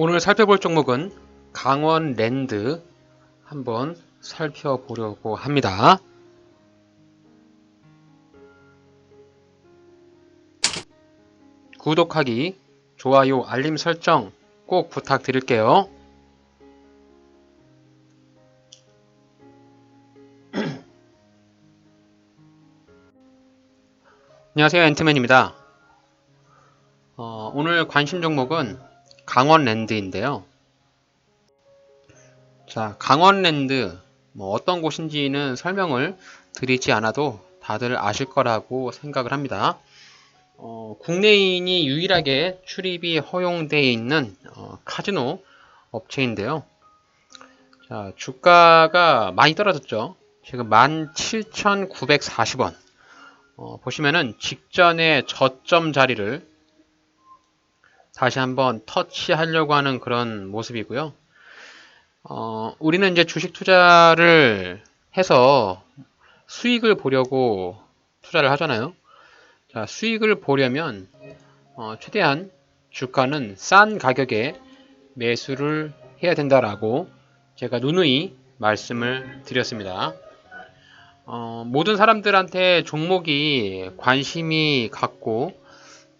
오늘 살펴볼 종목은 강원 랜드 한번 살펴보려고 합니다. 구독하기, 좋아요, 알림 설정 꼭 부탁드릴게요. 안녕하세요. 앤트맨입니다. 어, 오늘 관심 종목은 강원랜드인데요. 자, 강원랜드 뭐 어떤 곳인지는 설명을 드리지 않아도 다들 아실 거라고 생각을 합니다. 어, 국내인이 유일하게 출입이 허용되어 있는 어, 카지노 업체인데요. 자, 주가가 많이 떨어졌죠. 지금 17,940원. 어, 보시면은 직전에 저점 자리를 다시 한번 터치하려고 하는 그런 모습이고요. 어, 우리는 이제 주식 투자를 해서 수익을 보려고 투자를 하잖아요. 자, 수익을 보려면 어, 최대한 주가는 싼 가격에 매수를 해야 된다라고 제가 누누이 말씀을 드렸습니다. 어, 모든 사람들한테 종목이 관심이 갖고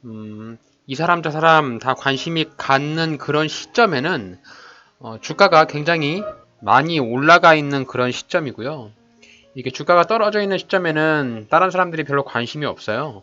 음, 이 사람 저 사람 다 관심이 갖는 그런 시점에는 어, 주가가 굉장히 많이 올라가 있는 그런 시점이고요. 이게 주가가 떨어져 있는 시점에는 다른 사람들이 별로 관심이 없어요.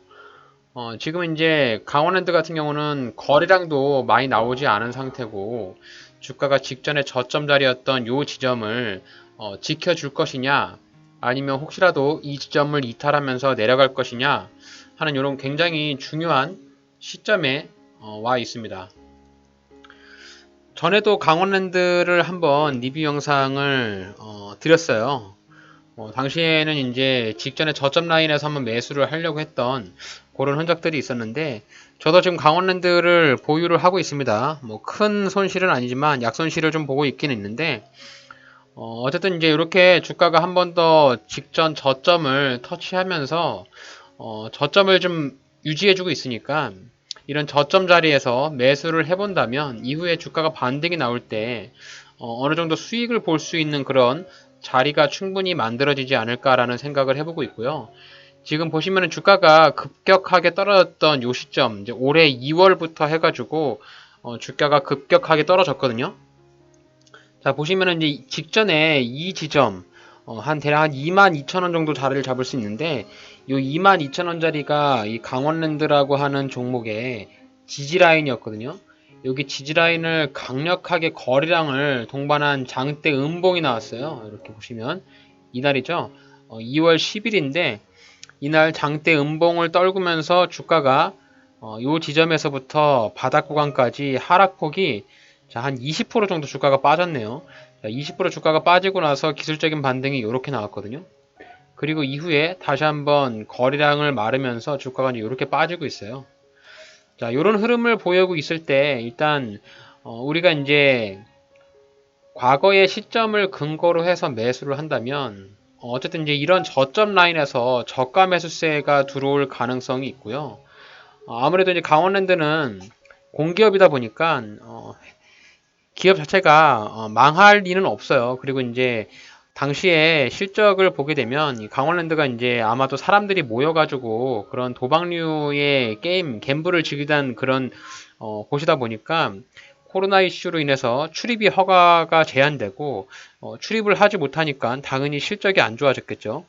어, 지금 이제 강원랜드 같은 경우는 거래량도 많이 나오지 않은 상태고 주가가 직전에 저점 자리였던 요 지점을 어, 지켜줄 것이냐 아니면 혹시라도 이 지점을 이탈하면서 내려갈 것이냐 하는 이런 굉장히 중요한 시점에 어, 와 있습니다. 전에도 강원랜드를 한번 리뷰 영상을 어, 드렸어요. 어, 당시에는 이제 직전에 저점 라인에서 한번 매수를 하려고 했던 그런 흔적들이 있었는데 저도 지금 강원랜드를 보유를 하고 있습니다. 뭐 큰 손실은 아니지만 약손실을 좀 보고 있긴 있는데 어, 쨌든 이제 이렇게 주가가 한 번 더 직전 저점을 터치하면서 어, 저점을 좀 유지해주고 있으니까 이런 저점 자리에서 매수를 해본다면 이후에 주가가 반등이 나올 때 어, 느 정도 수익을 볼 수 있는 그런 자리가 충분히 만들어지지 않을까라는 생각을 해보고 있고요. 지금 보시면은 주가가 급격하게 떨어졌던 요 시점, 이제 올해 2월부터 해가지고 어, 주가가 급격하게 떨어졌거든요. 자 보시면은 이제 직전에 이 지점 어, 한 대략 한 22,000원 정도 자리를 잡을 수 있는데 이 22,000원짜리가 이 강원랜드라고 하는 종목의 지지라인이었거든요. 여기 지지라인을 강력하게 거래량을 동반한 장대 음봉이 나왔어요. 이렇게 보시면 이날이죠. 어, 2월 10일인데 이날 장대 음봉을 떨구면서 주가가 어, 이 지점에서부터 바닥 구간까지 하락폭이 자, 한20% 정도 주가가 빠졌네요. 자, 20% 주가가 빠지고 나서 기술적인 반등이 이렇게 나왔거든요. 그리고 이후에 다시 한번 거래량을 마르면서 주가가 이렇게 빠지고 있어요. 자, 이런 흐름을 보이고 있을 때 일단 어, 우리가 이제 과거의 시점을 근거로 해서 매수를 한다면 어, 어쨌든 이제 이런 저점 라인에서 저가 매수세가 들어올 가능성이 있고요. 어, 아무래도 이제 강원랜드는 공기업이다 보니까 어, 기업 자체가 어, 망할 리는 없어요. 그리고 이제 당시에 실적을 보게 되면 강원랜드가 이제 아마도 사람들이 모여가지고 그런 도박류의 게임 갬블을 즐기던 그런 어, 곳이다 보니까 코로나 이슈로 인해서 출입이 허가가 제한되고 어, 출입을 하지 못하니까 당연히 실적이 안 좋아졌겠죠.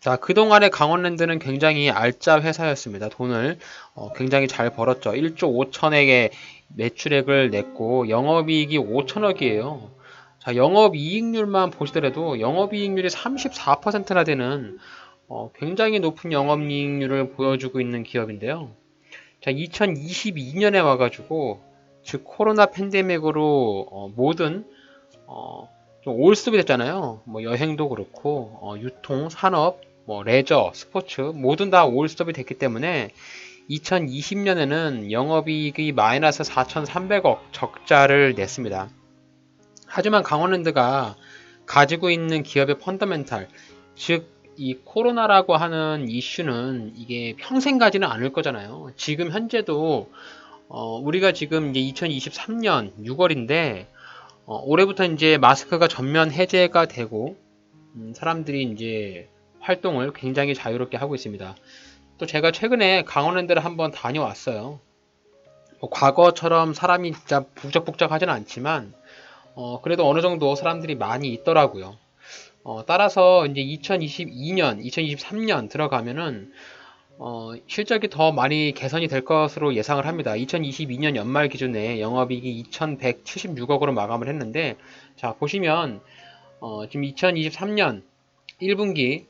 자, 그동안에 강원랜드는 굉장히 알짜 회사였습니다. 돈을 어, 굉장히 잘 벌었죠. 1조 5천억의 매출액을 냈고 영업이익이 5천억이에요. 자, 영업이익률만 보시더라도 영업이익률이 34%나 되는 어, 굉장히 높은 영업이익률을 보여주고 있는 기업인데요. 자, 2022년에 와가지고 즉 코로나 팬데믹으로 어, 모든 어, 좀 올스톱이 됐잖아요. 뭐 여행도 그렇고 어, 유통, 산업, 뭐 레저, 스포츠 모든 다 올스톱이 됐기 때문에 2020년에는 영업이익이 마이너스 4,300억 적자를 냈습니다. 하지만 강원랜드가 가지고 있는 기업의 펀더멘탈, 즉 이 코로나라고 하는 이슈는 이게 평생 가지는 않을 거잖아요. 지금 현재도 어, 우리가 지금 이제 2023년 6월인데 어, 올해부터 이제 마스크가 전면 해제가 되고 음, 사람들이 이제 활동을 굉장히 자유롭게 하고 있습니다. 또 제가 최근에 강원랜드를 한번 다녀왔어요. 뭐 과거처럼 사람이 진짜 북적북적하지는 않지만 어, 그래도 어느 정도 사람들이 많이 있더라고요. 어, 따라서 이제 2022년, 2023년 들어가면은 어, 실적이 더 많이 개선이 될 것으로 예상을 합니다. 2022년 연말 기준에 영업이익이 2,176억으로 마감을 했는데, 자, 보시면, 어, 지금 2023년 1분기,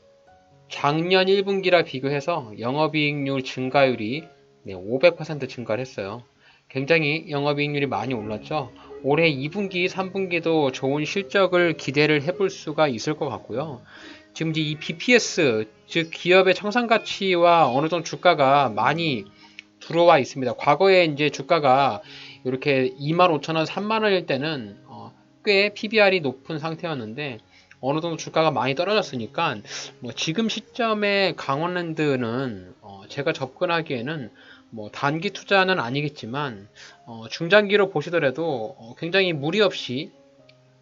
작년 1분기라 비교해서 영업이익률 증가율이 네, 500% 증가를 했어요. 굉장히 영업이익률이 많이 올랐죠. 올해 2분기, 3분기도 좋은 실적을 기대를 해볼 수가 있을 것 같고요. 지금 이 BPS, 즉 기업의 청산 가치와 어느 정도 주가가 많이 들어와 있습니다. 과거에 이제 주가가 이렇게 25,000원, 3만원일 때는 어, 꽤 PBR이 높은 상태였는데 어느 정도 주가가 많이 떨어졌으니까 뭐 지금 시점에 강원랜드는 어, 제가 접근하기에는 뭐 단기 투자는 아니겠지만 어, 중장기로 보시더라도 어, 굉장히 무리 없이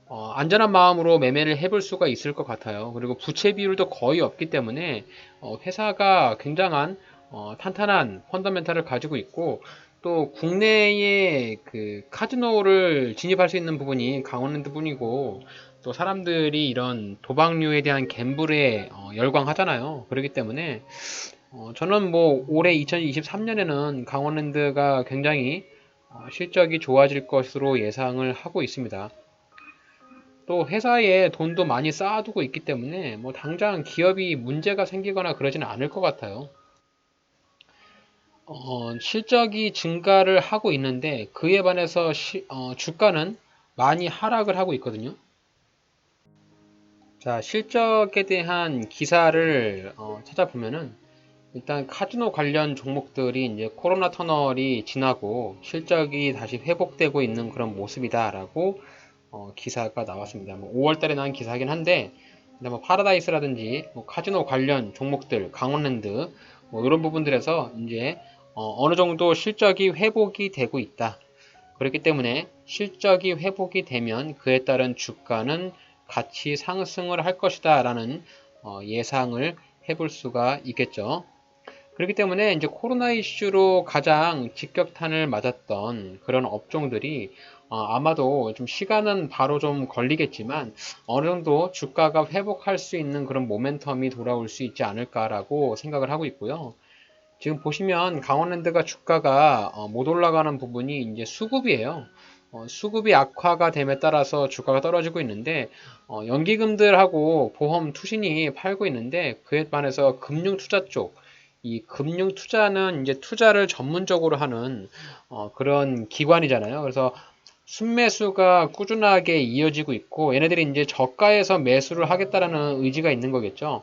어, 안전한 마음으로 매매를 해볼 수가 있을 것 같아요. 그리고 부채 비율도 거의 없기 때문에 어, 회사가 굉장한 어, 탄탄한 펀더멘탈을 가지고 있고 또 국내에 그 카지노를 진입할 수 있는 부분이 강원랜드 뿐이고 또 사람들이 이런 도박류에 대한 갬블에 어, 열광하잖아요. 그렇기 때문에 어, 저는 뭐 올해 2023년에는 강원랜드가 굉장히 어, 실적이 좋아질 것으로 예상을 하고 있습니다. 또 회사에 돈도 많이 쌓아두고 있기 때문에 뭐 당장 기업이 문제가 생기거나 그러지는 않을 것 같아요. 어, 실적이 증가를 하고 있는데 그에 반해서 시, 어, 주가는 많이 하락을 하고 있거든요. 자, 실적에 대한 기사를 어, 찾아보면은 일단 카지노 관련 종목들이 이제 코로나 터널이 지나고 실적이 다시 회복되고 있는 그런 모습이다라고 어, 기사가 나왔습니다. 뭐 5월달에 나온 기사긴 한데 뭐 파라다이스라든지 뭐 카지노 관련 종목들, 강원랜드 뭐 이런 부분들에서 이제 어, 느 정도 실적이 회복이 되고 있다. 그렇기 때문에 실적이 회복이 되면 그에 따른 주가는 같이 상승을 할 것이다 라는 어, 예상을 해볼 수가 있겠죠. 그렇기 때문에 이제 코로나 이슈로 가장 직격탄을 맞았던 그런 업종들이 어, 아마도 좀 시간은 바로 좀 걸리겠지만 어느 정도 주가가 회복할 수 있는 그런 모멘텀이 돌아올 수 있지 않을까라고 생각을 하고 있고요. 지금 보시면 강원랜드가 주가가 어, 못 올라가는 부분이 이제 수급이에요. 어, 수급이 악화가 됨에 따라서 주가가 떨어지고 있는데 어, 연기금들하고 보험 투신이 팔고 있는데 그에 반해서 금융 투자 쪽, 이 금융 투자는 이제 투자를 전문적으로 하는 어, 그런 기관이잖아요. 그래서 순매수가 꾸준하게 이어지고 있고 얘네들이 이제 저가에서 매수를 하겠다라는 의지가 있는 거겠죠.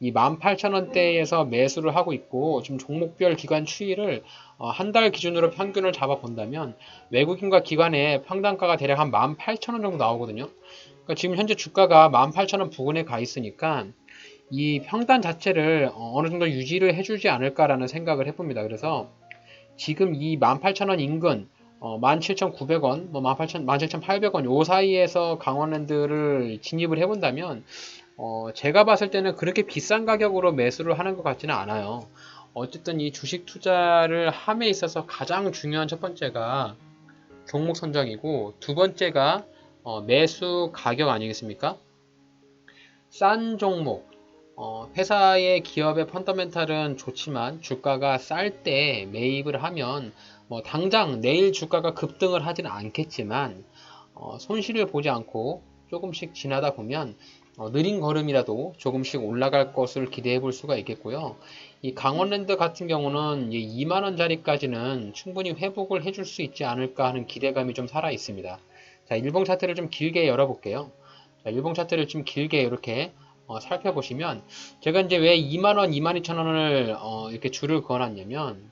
이 18,000원대에서 매수를 하고 있고 지금 종목별 기관 추이를 어, 한 달 기준으로 평균을 잡아 본다면 외국인과 기관의 평단가가 대략 한 18,000원 정도 나오거든요. 그러니까 지금 현재 주가가 18,000원 부근에 가 있으니까 이 평단 자체를 어, 어느 정도 유지를 해주지 않을까라는 생각을 해봅니다. 그래서 지금 이 18,000원 인근 어, 17,900원, 뭐 18,000, 17,800원 요 사이에서 강원랜드를 진입을 해본다면 어, 제가 봤을 때는 그렇게 비싼 가격으로 매수를 하는 것 같지는 않아요. 어쨌든 이 주식 투자를 함에 있어서 가장 중요한 첫 번째가 종목 선정이고 두 번째가 어, 매수 가격 아니겠습니까? 싼 종목, 어, 회사의 기업의 펀더멘탈은 좋지만 주가가 쌀 때 매입을 하면 뭐 당장 내일 주가가 급등을 하지는 않겠지만 어, 손실을 보지 않고 조금씩 지나다 보면 어, 느린 걸음이라도 조금씩 올라갈 것을 기대해 볼 수가 있겠고요. 이 강원랜드 같은 경우는 2만원짜리까지는 충분히 회복을 해줄 수 있지 않을까 하는 기대감이 좀 살아 있습니다. 자, 일봉 차트를 좀 길게 열어볼게요. 자, 일봉 차트를 좀 길게 이렇게 어, 살펴보시면 제가 이제 왜 2만원, 22,000원을 어, 이렇게 줄을 그어놨냐면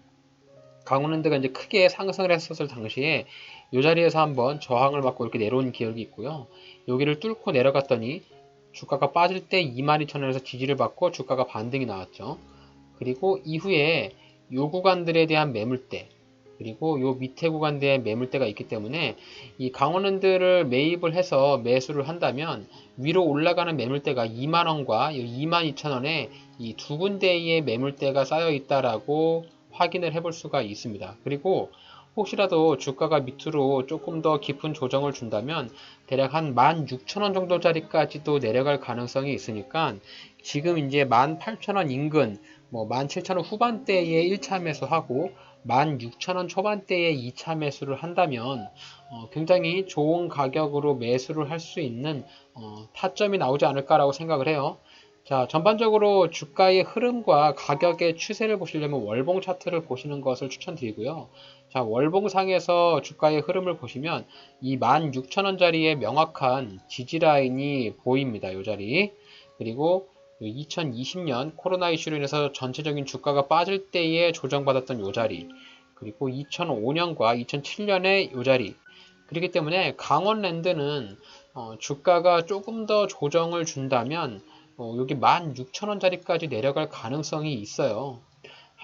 강원랜드가 이제 크게 상승을 했었을 당시에 이 자리에서 한번 저항을 받고 이렇게 내려온 기억이 있고요. 여기를 뚫고 내려갔더니 주가가 빠질 때 22,000원에서 지지를 받고 주가가 반등이 나왔죠. 그리고 이후에 요 구간들에 대한 매물대 그리고 요 밑에 구간대에 매물대가 있기 때문에 이 강원랜드를 매입을 해서 매수를 한다면 위로 올라가는 매물대가 2만원과 22,000원에 이 두 군데의 매물대가 쌓여 있다라고 확인을 해볼 수가 있습니다. 그리고 혹시라도 주가가 밑으로 조금 더 깊은 조정을 준다면 대략 한 16,000원 정도짜리까지도 내려갈 가능성이 있으니까 지금 이제 18,000원 인근 뭐 17,000원 후반대에 1차 매수하고 16,000원 초반대에 2차 매수를 한다면 어, 굉장히 좋은 가격으로 매수를 할 수 있는 어, 타점이 나오지 않을까라고 생각을 해요. 자, 전반적으로 주가의 흐름과 가격의 추세를 보시려면 월봉 차트를 보시는 것을 추천드리고요. 자, 월봉상에서 주가의 흐름을 보시면 이 16,000원짜리의 명확한 지지 라인이 보입니다. 이 자리. 그리고 2020년 코로나 이슈로 인해서 전체적인 주가가 빠질 때에 조정받았던 요 자리. 그리고 2005년과 2007년의 요 자리. 그렇기 때문에 강원랜드는 어, 주가가 조금 더 조정을 준다면 어, 여기 16,000원짜리까지 내려갈 가능성이 있어요.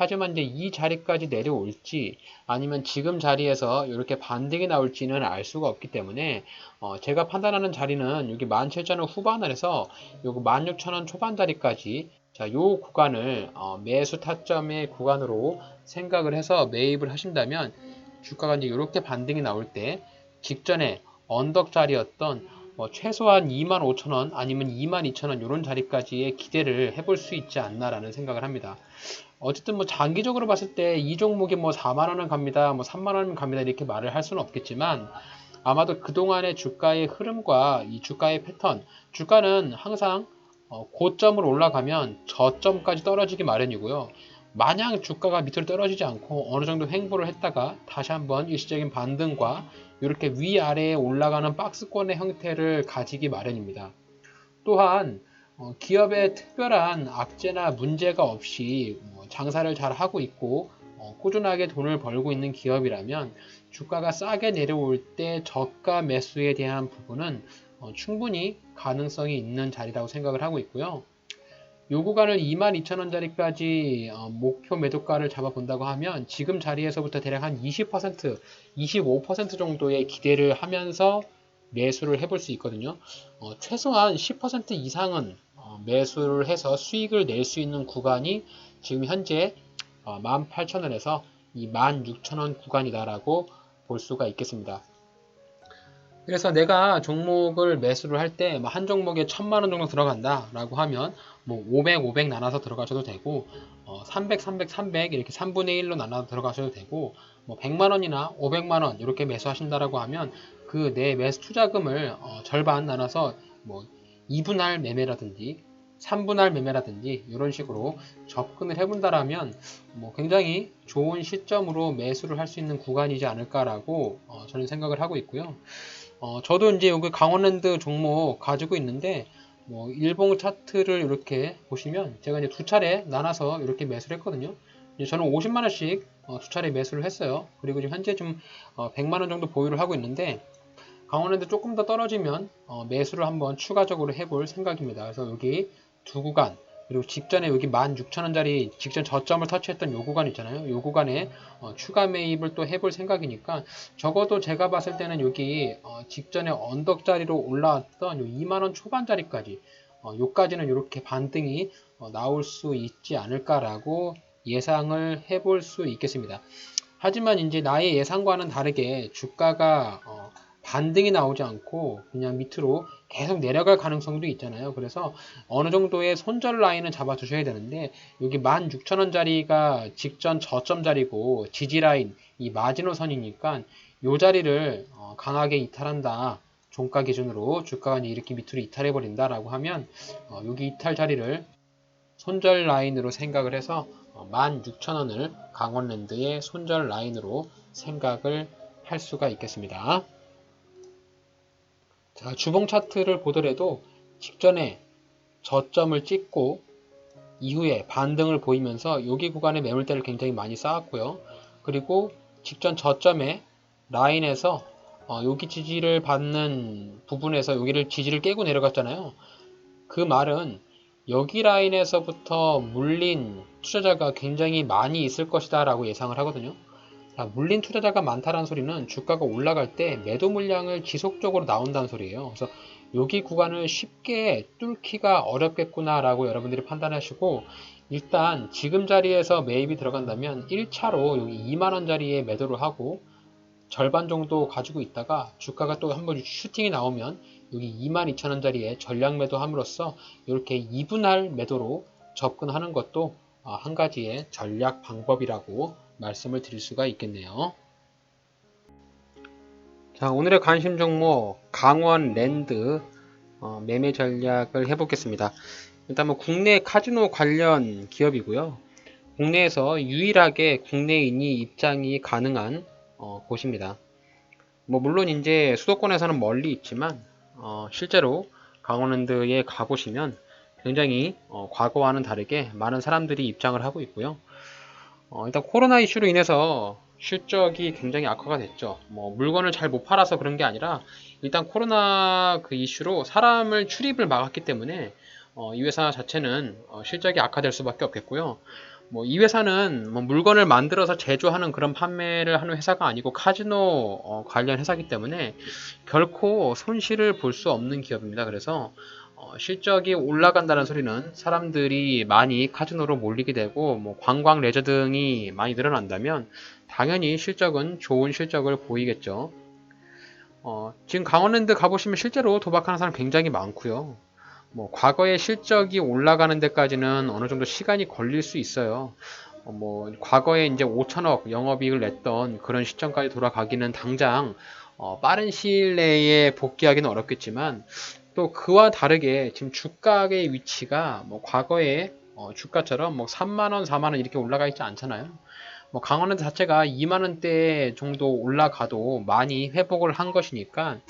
하지만 이제 이 자리까지 내려올지 아니면 지금 자리에서 이렇게 반등이 나올지는 알 수가 없기 때문에 어, 제가 판단하는 자리는 여기 17,000원 후반을해서 요거 16,000원 초반 자리까지 자, 요 구간을 어, 매수 타점의 구간으로 생각을 해서 매입을 하신다면 주가가 이제 이렇게 반등이 나올 때 직전에 언덕 자리였던 뭐 최소한 25,000원 아니면 22,000원 이런 자리까지의 기대를 해볼 수 있지 않나라는 생각을 합니다. 어쨌든 뭐 장기적으로 봤을 때 이 종목이 뭐 4만 원은 갑니다, 뭐 3만 원은 갑니다 이렇게 말을 할 수는 없겠지만 아마도 그동안의 주가의 흐름과 이 주가의 패턴, 주가는 항상 어, 고점으로 올라가면 저점까지 떨어지기 마련이고요. 마냥 주가가 밑으로 떨어지지 않고 어느 정도 횡보를 했다가 다시 한번 일시적인 반등과 이렇게 위아래에 올라가는 박스권의 형태를 가지기 마련입니다. 또한 어, 기업의 특별한 악재나 문제가 없이 뭐 장사를 잘 하고 있고 어, 꾸준하게 돈을 벌고 있는 기업이라면 주가가 싸게 내려올 때 저가 매수에 대한 부분은 어, 충분히 가능성이 있는 자리라고 생각을 하고 있고요. 요 구간을 22,000원짜리까지 어, 목표 매도가를 잡아본다고 하면 지금 자리에서부터 대략 한 20%, 25% 정도의 기대를 하면서 매수를 해볼 수 있거든요. 어, 최소한 10% 이상은 어, 매수를 해서 수익을 낼 수 있는 구간이 지금 현재 18,000원에서 이 16,000원 구간이다라고 볼 수가 있겠습니다. 그래서 내가 종목을 매수를 할 때 한 종목에 1000만 원 정도 들어간다 라고 하면 뭐 500, 500 나눠서 들어가셔도 되고 어 300, 300, 300 이렇게 3분의 1로 나눠서 들어가셔도 되고 뭐 100만 원이나 500만 원 이렇게 매수하신다라고 하면 그 내 매수 투자금을 어 절반 나눠서 뭐 2분할 매매라든지 3분할 매매라든지 이런 식으로 접근을 해본다라면 뭐 굉장히 좋은 시점으로 매수를 할 수 있는 구간이지 않을까라고 어 저는 생각을 하고 있고요. 어, 저도 이제 여기 강원랜드 종목 가지고 있는데 뭐 일봉 차트를 이렇게 보시면 제가 이제 두 차례 나눠서 이렇게 매수를 했거든요. 저는 50만 원씩 어, 두 차례 매수를 했어요. 그리고 지금 현재 좀 어, 100만 원 정도 보유를 하고 있는데 강원랜드 조금 더 떨어지면 어, 매수를 한번 추가적으로 해볼 생각입니다. 그래서 여기 두 구간 그리고 직전에 여기 16,000원짜리 직전 저점을 터치했던 요 구간 있잖아요. 요 구간에 어, 추가 매입을 또 해볼 생각이니까 적어도 제가 봤을 때는 여기 어, 직전에 언덕자리로 올라왔던 요 2만원 초반짜리까지 어, 요까지는 이렇게 반등이 어, 나올 수 있지 않을까라고 예상을 해볼 수 있겠습니다. 하지만 이제 나의 예상과는 다르게 주가가 어, 반등이 나오지 않고 그냥 밑으로 계속 내려갈 가능성도 있잖아요. 그래서 어느 정도의 손절 라인을 잡아 두셔야 되는데 여기 16,000원짜리가 직전 저점 자리고 지지 라인 이 마지노 선이니까 이 자리를 어, 강하게 이탈한다. 종가 기준으로 주가가 이렇게 밑으로 이탈해 버린다라고 하면 어, 여기 이탈 자리를 손절 라인으로 생각을 해서 어, 16,000원을 강원랜드의 손절 라인으로 생각을 할 수가 있겠습니다. 자, 주봉 차트를 보더라도 직전에 저점을 찍고 이후에 반등을 보이면서 여기 구간의 매물대를 굉장히 많이 쌓았고요. 그리고 직전 저점에 라인에서 어, 여기 지지를 받는 부분에서 여기를 지지를 깨고 내려갔잖아요. 그 말은 여기 라인에서부터 물린 투자자가 굉장히 많이 있을 것이다 라고 예상을 하거든요. 자, 물린 투자자가 많다는 소리는 주가가 올라갈 때 매도 물량을 지속적으로 나온다는 소리예요. 그래서 여기 구간을 쉽게 뚫기가 어렵겠구나라고 여러분들이 판단하시고 일단 지금 자리에서 매입이 들어간다면 1차로 여기 2만원 자리에 매도를 하고 절반 정도 가지고 있다가 주가가 또 한번 슈팅이 나오면 여기 22,000원 자리에 전량 매도함으로써 이렇게 2분할 매도로 접근하는 것도 어, 한 가지의 전략 방법이라고 말씀을 드릴 수가 있겠네요. 자, 오늘의 관심 종목 강원 랜드 어, 매매 전략을 해보겠습니다. 일단 뭐 국내 카지노 관련 기업이고요. 국내에서 유일하게 국내인이 입장이 가능한 어, 곳입니다. 뭐 물론 이제 수도권에서는 멀리 있지만 어, 실제로 강원랜드에 가보시면 굉장히 어, 과거와는 다르게 많은 사람들이 입장을 하고 있고요. 어, 일단 코로나 이슈로 인해서 실적이 굉장히 악화가 됐죠. 뭐 물건을 잘 못 팔아서 그런 게 아니라 일단 코로나 그 이슈로 사람을 출입을 막았기 때문에 어, 이 회사 자체는 어, 실적이 악화될 수밖에 없겠고요. 뭐 이 회사는 뭐 물건을 만들어서 제조하는 그런 판매를 하는 회사가 아니고 카지노 어, 관련 회사이기 때문에 결코 손실을 볼 수 없는 기업입니다. 그래서 어, 실적이 올라간다는 소리는 사람들이 많이 카지노로 몰리게 되고 뭐 관광 레저 등이 많이 늘어난다면 당연히 실적은 좋은 실적을 보이겠죠. 어, 지금 강원랜드 가보시면 실제로 도박하는 사람 굉장히 많고요. 뭐 과거의 실적이 올라가는 데까지는 어느 정도 시간이 걸릴 수 있어요. 어, 뭐 과거에 이제 5천억 영업이익을 냈던 그런 시점까지 돌아가기는 당장 어, 빠른 시일 내에 복귀하기는 어렵겠지만 또 그와 다르게 지금 주가의 위치가 뭐 과거에 어, 주가처럼 뭐 3만원, 4만원 이렇게 올라가 있지 않잖아요. 뭐 강원랜드 자체가 2만원대 정도 올라가도 많이 회복을 한 것이니까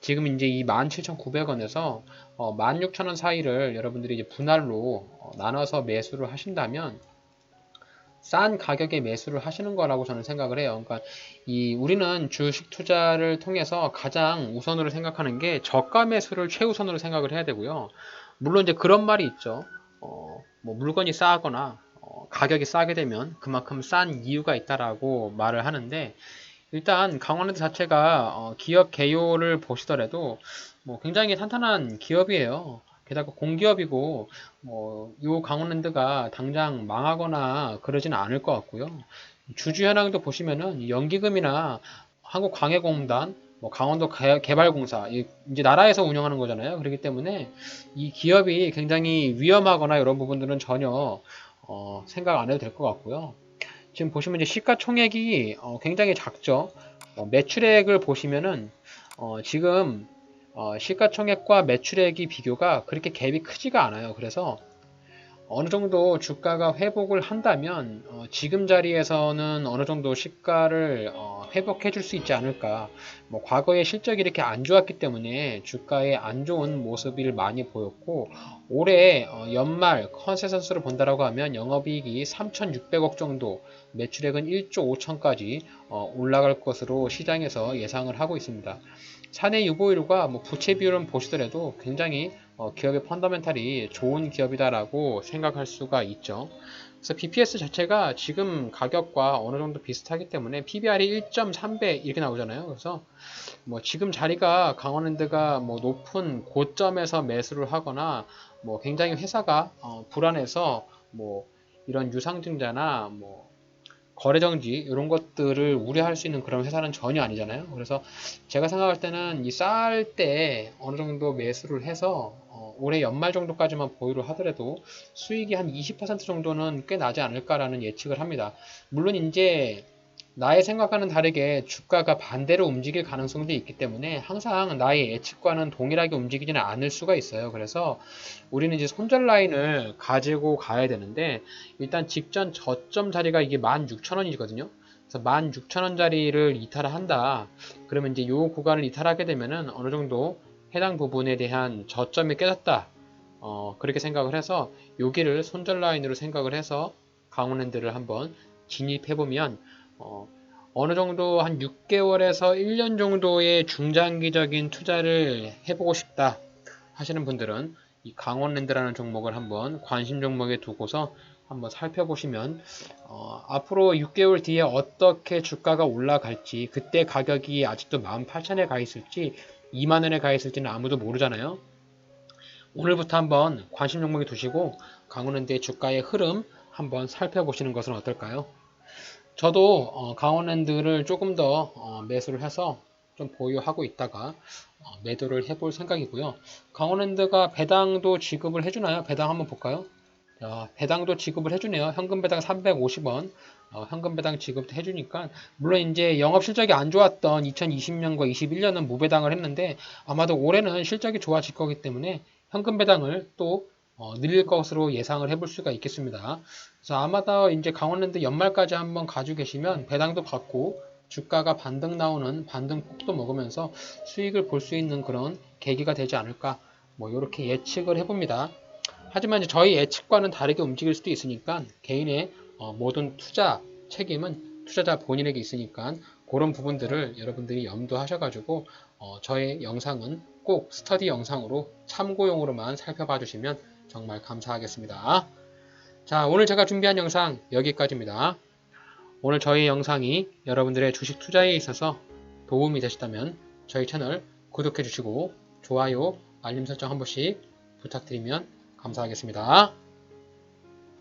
지금 이제 이 17,900원에서 어, 16,000원 사이를 여러분들이 이제 분할로 어, 나눠서 매수를 하신다면 싼 가격에 매수를 하시는 거라고 저는 생각을 해요. 그러니까 이 우리는 주식 투자를 통해서 가장 우선으로 생각하는 게 저가 매수를 최우선으로 생각을 해야 되고요. 물론 이제 그런 말이 있죠. 어, 뭐 물건이 싸거나 어, 가격이 싸게 되면 그만큼 싼 이유가 있다라고 말을 하는데 일단 강원랜드 자체가 어, 기업 개요를 보시더라도 뭐 굉장히 탄탄한 기업이에요. 게다가 공기업이고 뭐요 강원랜드가 당장 망하거나 그러지는 않을 것 같고요. 주주 현황도 보시면은 연기금이나 한국광해공단, 뭐 강원도 개발공사 이제 나라에서 운영하는 거잖아요. 그렇기 때문에 이 기업이 굉장히 위험하거나 이런 부분들은 전혀 어, 생각 안 해도 될 것 같고요. 지금 보시면 이제 시가총액이 어, 굉장히 작죠. 어, 매출액을 보시면은 어, 지금 어, 시가총액과 매출액이 비교가 그렇게 갭이 크지가 않아요. 그래서 어느 정도 주가가 회복을 한다면 어, 지금 자리에서는 어느 정도 시가를 어, 회복해 줄 수 있지 않을까. 뭐 과거에 실적이 이렇게 안 좋았기 때문에 주가에 안 좋은 모습을 많이 보였고 올해 어, 연말 컨센서스를 본다라고 하면 영업이익이 3,600억 정도, 매출액은 1조 5천까지 어, 올라갈 것으로 시장에서 예상을 하고 있습니다. 사내 유보율과 뭐 부채 비율은 보시더라도 굉장히 어, 기업의 펀더멘탈이 좋은 기업이다라고 생각할 수가 있죠. 그래서 BPS 자체가 지금 가격과 어느 정도 비슷하기 때문에 PBR이 1.3배 이렇게 나오잖아요. 그래서 뭐 지금 자리가 강원랜드가 뭐 높은 고점에서 매수를 하거나 뭐 굉장히 회사가 어, 불안해서 뭐 이런 유상증자나 뭐 거래 정지 이런 것들을 우려할 수 있는 그런 회사는 전혀 아니잖아요. 그래서 제가 생각할 때는 이 쌀 때 어느 정도 매수를 해서 어, 올해 연말 정도까지만 보유를 하더라도 수익이 한 20% 정도는 꽤 나지 않을까라는 예측을 합니다. 물론 이제 나의 생각과는 다르게 주가가 반대로 움직일 가능성도 있기 때문에 항상 나의 예측과는 동일하게 움직이지는 않을 수가 있어요. 그래서 우리는 이제 손절 라인을 가지고 가야 되는데 일단 직전 저점 자리가 이게 16,000원이거든요. 그래서 16,000원짜리를 이탈을 한다. 그러면 이제 이 구간을 이탈하게 되면은 어느 정도 해당 부분에 대한 저점이 깨졌다. 어, 그렇게 생각을 해서 여기를 손절 라인으로 생각을 해서 강원랜드를 한번 진입해 보면 어, 어느 정도 한 6개월에서 1년 정도의 중장기적인 투자를 해보고 싶다 하시는 분들은 이 강원랜드라는 종목을 한번 관심 종목에 두고서 한번 살펴보시면 어, 앞으로 6개월 뒤에 어떻게 주가가 올라갈지 그때 가격이 아직도 18,000에 가 있을지 2만 원에 가 있을지는 아무도 모르잖아요. 오늘부터 한번 관심 종목에 두시고 강원랜드의 주가의 흐름 한번 살펴보시는 것은 어떨까요? 저도 어, 강원랜드를 조금 더 어, 매수를 해서 좀 보유하고 있다가 어, 매도를 해볼 생각이고요. 강원랜드가 배당도 지급을 해주나요? 배당 한번 볼까요? 자, 배당도 지급을 해주네요. 현금 배당 350원. 어, 현금 배당 지급도 해주니까 물론 이제 영업 실적이 안 좋았던 2020년과 21년은 무배당을 했는데 아마도 올해는 실적이 좋아질 거기 때문에 현금 배당을 또 어, 늘릴 것으로 예상을 해볼 수가 있겠습니다. 그래서 아마도 이제 강원랜드 연말까지 한번 가지고 계시면 배당도 받고 주가가 반등 나오는 반등 폭도 먹으면서 수익을 볼 수 있는 그런 계기가 되지 않을까 뭐 이렇게 예측을 해봅니다. 하지만 이제 저희 예측과는 다르게 움직일 수도 있으니까 개인의 어, 모든 투자 책임은 투자자 본인에게 있으니까 그런 부분들을 여러분들이 염두하셔가지고 어, 저의 영상은 꼭 스터디 영상으로 참고용으로만 살펴봐 주시면 정말 감사하겠습니다. 자, 오늘 제가 준비한 영상 여기까지입니다. 오늘 저희 영상이 여러분들의 주식 투자에 있어서 도움이 되셨다면 저희 채널 구독해 주시고 좋아요, 알림 설정 한 번씩 부탁드리면 감사하겠습니다.